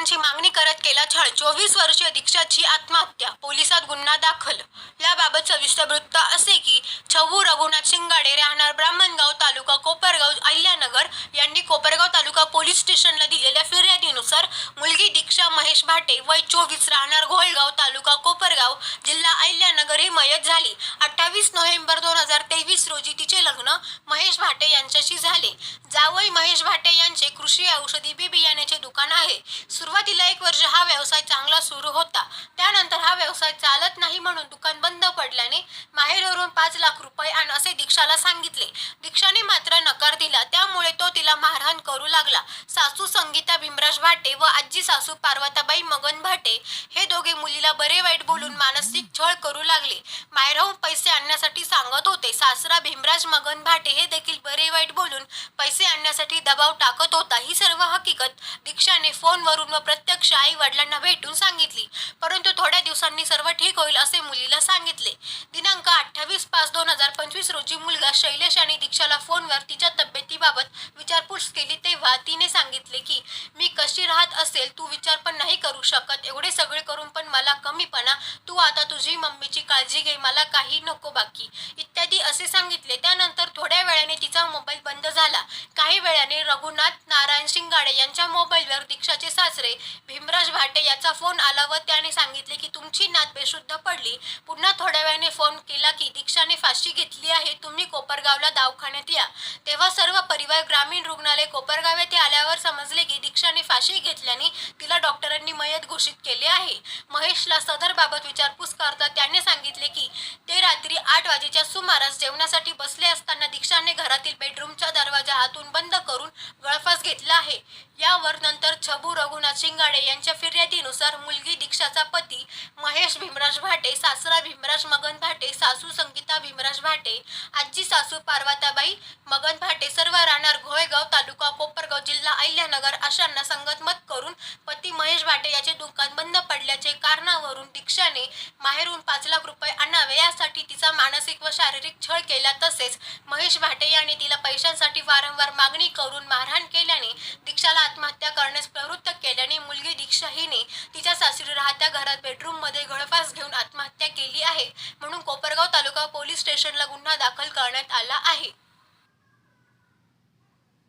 मागणी करत केला छळ चोवीस वर्षीय दीक्षाची आत्महत्या. पोलिसात गुन्हा दाखल. याबाबत सविस्तर वृत्त असे की छवू रघुनाथ शिंगाडे राहणार ब्राह्मणगाव तालुका कोपरगाव अहिल्यानगर यांनी कोपरगाव तालुका पोलीस स्टेशनला दिलेल्या फिर्यादीनुसार मुलगी दीक्षा महेश भाटे वय चोवीस राहणार घोळगाव तालुका कोपरगाव जिल्हा अहिल्यानगर ही मयत झाली. अठ्ठावीस नोव्हेंबर दोन हजार तेवीस रोजी तिचे लग्न महेश भाटे यांच्याशी झाले. जावई महेश भाटे यांचे कृषी औषधी बी बियाण्याचे दुकान आहे. सुरुवातीला एक वर्ष हा व्यवसाय चांगला सुरू होता. त्यानंतर हा व्यवसाय चालत नाही म्हणून दुकान बंद पडल्याने माहेरवरून पाच लाख रुपये आण असे दीक्षाला सांगितले. दीक्षाने मात्र नकार दिला. त्यामुळे तो तिला मारहाण करू लागला. सासू संगीता भीमराज भाटे व आजी सासू पार्वताबाई मगन भाटे हे दोघे मुलीला बरे वाईट बोलून मानसिक छळ करू लागले. माहेरहून पैसे आणण्यासाठी सांगत होते. सासरा भीमराज मगन भाटे हे देखील बरे वाईट बोलून पैसे आणण्यासाठी दबाव टाकत होता. ही सर्व हकीकत दीक्षाने फोनवरून व प्रत्यक्ष आई वडिलांना भेटून सांगितली. परंतु थोड्या दिवसांनी सर्व ठीक होईल असे मुलीला सांगितले. दिनांक अठ्ठावीस पाच दोन हजार पंचवीस रोजी मुलगा शैलेश आणि दीक्षाला फोनवर तिच्या तब्येतीबाबत विचारपूस केली तेव्हा तिने सांगितले की मी असेल तू विचार पण नाही करू शकत. एवढे सगळे करून पण मला कमीपणा तू आता तुझी मम्मीची काळजी घे मला काही नको बाकी. इत्यादी असे सांगितले. त्यानंतर थोड्या वेळाने तिचा मोबाईल बंद झाला. काही वेळाने रघुनाथ नारायण शिंगाडे यांच्या मोबाईलवर दीक्षाचे सासरे हेमराज भाटे याचा फोन आला व त्याने सांगितले की तुमची नात बेशुद्ध पडली. पुन्हा थोड्या वेळाने फोन केला की दीक्षाने फाशी घेतली आहे. तुम्ही कोपरगावला दवाखान्यात या. तेव्हा सर्व परिवार ग्रामीण रुग्णालय कोपरगाव येथे आल्यावर समजले की दीक्षाने फाशी घेतल्याने तिला डॉक्टरांनी मयत घोषित केले आहे. महेशला सदर बाबत विचारपूस करता त्याने सांगितले की ते रात्री आठ वाजेच्या सुमारास जेवणासाठी बसले असताना दीक्षाने घरातील बेडरूमचा दरवाजा हातून बंद करून गळफास घेतला आहे. यावर नंतर छबू रघुनाथ शिंगाडे यांच्या फिर्यादीनुसार मुलगी दीक्षाचा पती महेश भीमराज भाटे सासरा भीमराज मगन भाटे सासू संगीता भीमराज भाटे आजी सासू पार्वताबाई मगन भाटे सर्व राहणार घोळेगाव तालुका कोपरगाव जिल्हा अहिल्यानगर अशांना संगतमत करून पती महेश भाटे याचे दुकान बंद पडल्याचे कारणावरून दीक्षाने माहेरून पाच लाख रुपये आणावे यासाठी तिचा मानसिक व शारीरिक छळ केला तसेच महेश भाटे यांनी तिला पैशांसाठी वारंवार मागणी करून मारहाण केल्याने दीक्षाला आत्महत्या करण्यास प्रवृत्त केल्याने मुलगी दीक्षा हिने तिच्या सासरी राहत्या घरात बेडरूममध्ये गळफास घेऊन आत्महत्या केली आहे. म्हणून कोपरगाव तालुका पोलीस स्टेशनला गुन्हा दाखल करण्यात आला आहे.